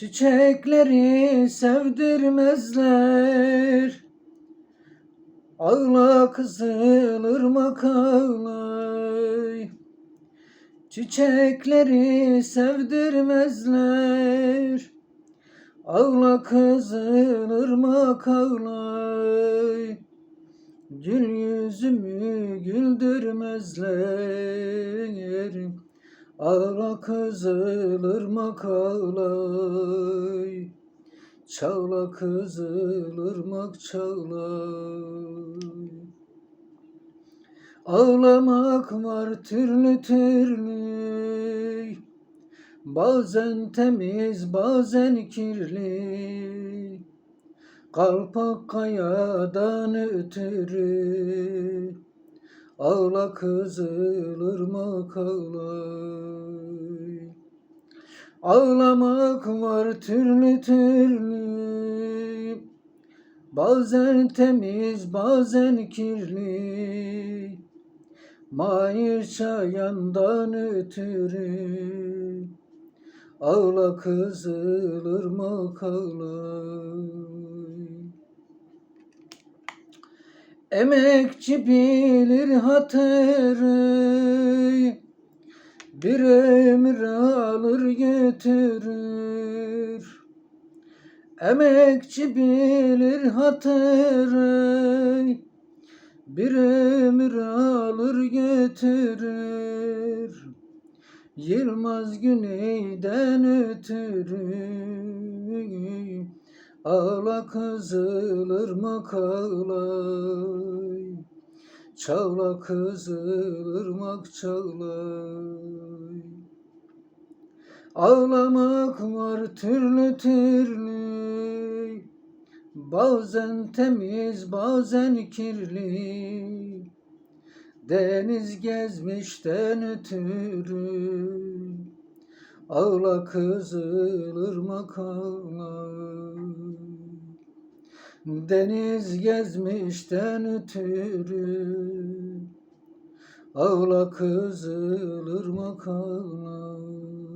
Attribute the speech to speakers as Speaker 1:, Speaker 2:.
Speaker 1: Çiçekleri sevdirmezler. Ağla kızıl ırmak ağlay Çiçekleri sevdirmezler. Ağla kızıl ırmak ağlay Gül yüzümü güldürmezler Ağla kızıl ırmak ağlay Çağla kızıl ırmak çağlay Ağlamak var türlü türlü. Bazen temiz bazen kirli. Kalpak kayadan ötürü Ağla kızıl ırmak ağlay Ağlamak var türlü türlü. Bazen temiz bazen kirli. Mayır çayandan ötürü. Ağla kızıl ırmak ağlay Emekçi bilir hatırı. Bir ömür alır götürür. Emekçi bilir hatırı. Bir ömür alır götürür. Yılmaz güneyden ötürü Ağla kızıl ırmak ağlay Çağla kızıl ırmak çağlay Ağlamak var türlü türlü. Bazen temiz bazen kirli. Deniz gezmişten ötürü Ağla kızıl ırmak ağlay Deniz gezmişten ötürü. Ağla kızıl ırmak ağlay